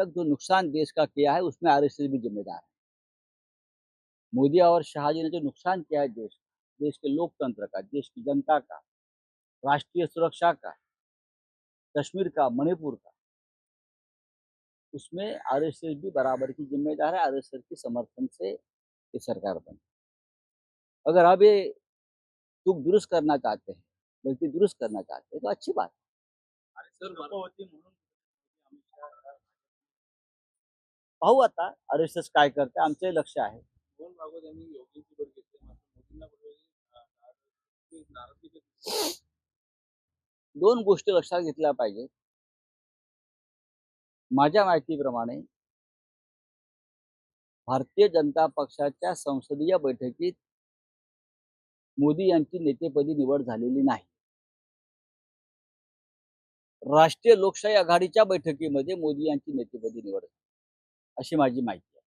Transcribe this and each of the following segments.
तक जो नुकसान देश का किया है, उसमें आरएसएस भी जिम्मेदार है। मोदी और शाह जी ने जो नुकसान किया है देश देश के लोकतंत्र का, देश की जनता का, राष्ट्रीय सुरक्षा का, कश्मीर का, मणिपुर का, उसमें आरएसएस भी बराबर की जिम्मेदार है आरएसएस के समर्थन से ये सरकार बनी। अगर अब ये चूक दुरुस्त करना चाहते हैं, गलती दुरुस्त करना चाहते हैं तो अच्छी बात है। पाहू आता. आरएसएस काय करते आमचंही लक्ष आहे. दोन गोष्टी लक्षात घेतल्या पाहिजेत. माझ्या माहितीप्रमाणे भारतीय जनता पक्षाच्या संसदीय बैठकीत मोदी यांची नेतेपदी निवड झालेली नाही. राष्ट्रीय लोकशाही आघाडीच्या बैठकीमध्ये मोदी यांची नेतेपदी निवड झाली. अशी माझी माहिती आहे.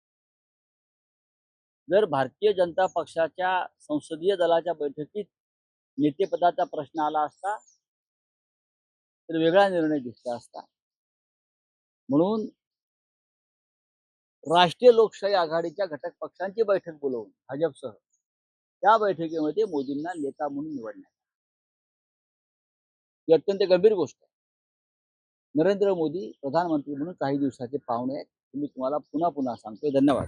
जर भारतीय जनता पक्षाच्या संसदीय दलाच्या बैठकीत नेतेपदाचा प्रश्न आला असता तर वेगळा निर्णय दिसला असता. म्हणून राष्ट्रीय लोकशाही आघाडीच्या घटक पक्षांची बैठक बोलवून भाजपसह त्या बैठकीमध्ये मोदींना नेता म्हणून निवडण्यात ही अत्यंत गंभीर गोष्ट आहे. नरेंद्र मोदी प्रधानमंत्री म्हणून काही दिवसाचे पाहुणे आहेत. मी तुम्हाला पुन्हा पुन्हा सांगतोय धन्यवाद